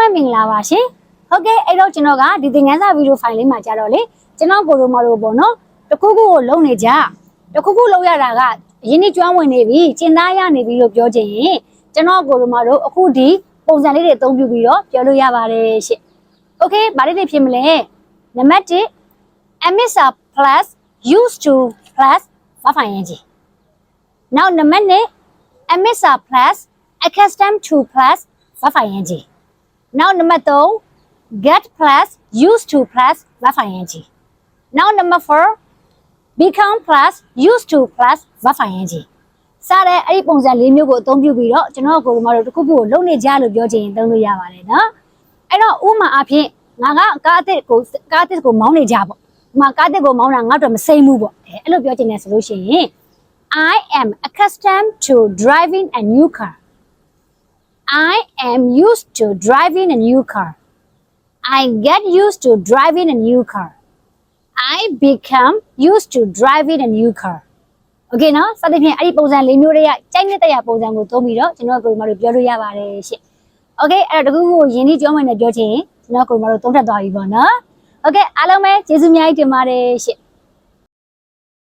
ပဲမင်္ဂလာပါရှင်ဟုတ်ကဲ့အဲ့တော့ကျွန်တော်ကဒီသင်ခန်းစာဗီဒီယိုဖိုင်လေးမှာကြာတော့လေကျွန်တော်ကိုလိုမလိုပေါ့နော်တခုခုကိုလုံနေကြတခုခုလုံရတာကအရင်နေ့ကျွမ်းဝင်နေပြီကျင်သားရနေပြီလို့ပြောချင်ရင်ကျွန်တော်ကိုလိုမလိုအခုဒီပုံစံလေးတွေအသုံးပြုပြီးတော့ပြောလို့ရပါတယ်ရှင်โอเคဘာလေးတွေဖြစ်မလဲနံပါတ်1 emissor plus used to plus ဘာဖိုင်ရင်ကြီးနောက်နံပါတ်2 emissor plus accustomed to plus ဘာဖိုင်ရင်ကြီး နောက်နံပါတ်3 get plus used to plus ဘာဖိုင်ရင်ကြီးနောက်နံပါတ်4 become plus used to plus ဘာဖိုင်ရင်ကြီးစတဲ့အဲ့ဒီပုံစံလေးမျိုးကိုအသုံးပြုပြီးတော့ကျွန်တော်ကိုယ်တို့တစ်ခုခုကိုလုံနေကြလို့ပြောချင်ရင်သုံးလို့ရပါတယ်နော်အဲ့တော့ဥမာအဖြစ်ငါကကားအစ်စ်ကိုကားအစ်စ်ကိုမောင်းနေကြပေါ့ဥမာကားအစ်စ်ကိုမောင်းတာငါတို့မစိမ့်ဘူးပေါ့အဲအဲ့လိုပြောချင်တယ်ဆိုလို့ရှိရင် I am accustomed to driving a new car I am used to driving a new car I get used to driving a new car I become used to driving a new car Okay နော်စသဖြင့်အဲ့ဒီပုံစံလေးမျိုးတွေကကြိုက်နေတဲ့ရပုံစံကိုသုံးပြီးတော့ကျွန်တော်ကိုယ်မတို့ပြောလို့ရပါတယ်ရှင့် Okay အဲ့တော့တခုခုယင်းဒီကြောင်းမယ်နဲ့ပြောချင်ကျွန်တော်ကိုယ်မတို့သုံးထပ်သွားပြီပေါ့နော် Okay အားလုံးပဲကျေးဇူးအများကြီးတင်ပါတယ်ရှင့်